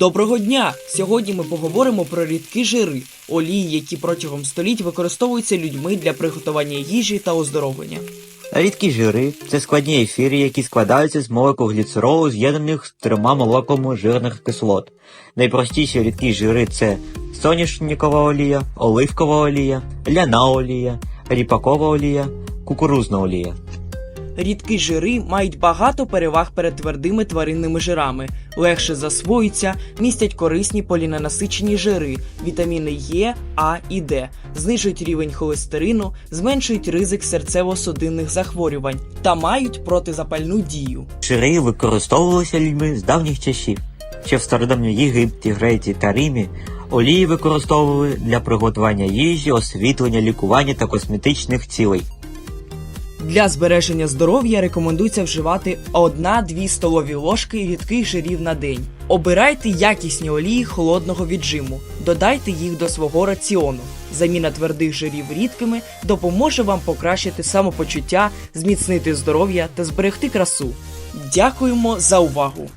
Доброго дня! Сьогодні ми поговоримо про рідкі жири, олії, які протягом століть використовуються людьми для приготування їжі та оздоровлення. Рідкі жири це складні ефіри, які складаються з молекул з'єднаних з трьома молекулами жирних кислот. Найпростіші рідкі жири це соняшникова олія, оливкова олія, ляна олія, ріпакова олія, кукурузна олія. Рідкі жири мають багато переваг перед твердими тваринними жирами, легше засвоюються, містять корисні поліненасичені жири, вітаміни Е, А і Д, знижують рівень холестерину, зменшують ризик серцево-судинних захворювань та мають протизапальну дію. Жири використовувалися людьми з давніх часів. Ще в стародавньому Єгипті, Греції та Римі олії використовували для приготування їжі, освітлення, лікування та косметичних цілей. Для збереження здоров'я рекомендується вживати 1-2 столові ложки рідких жирів на день. Обирайте якісні олії холодного віджиму, додайте їх до свого раціону. Заміна твердих жирів рідкими допоможе вам покращити самопочуття, зміцнити здоров'я та зберегти красу. Дякуємо за увагу!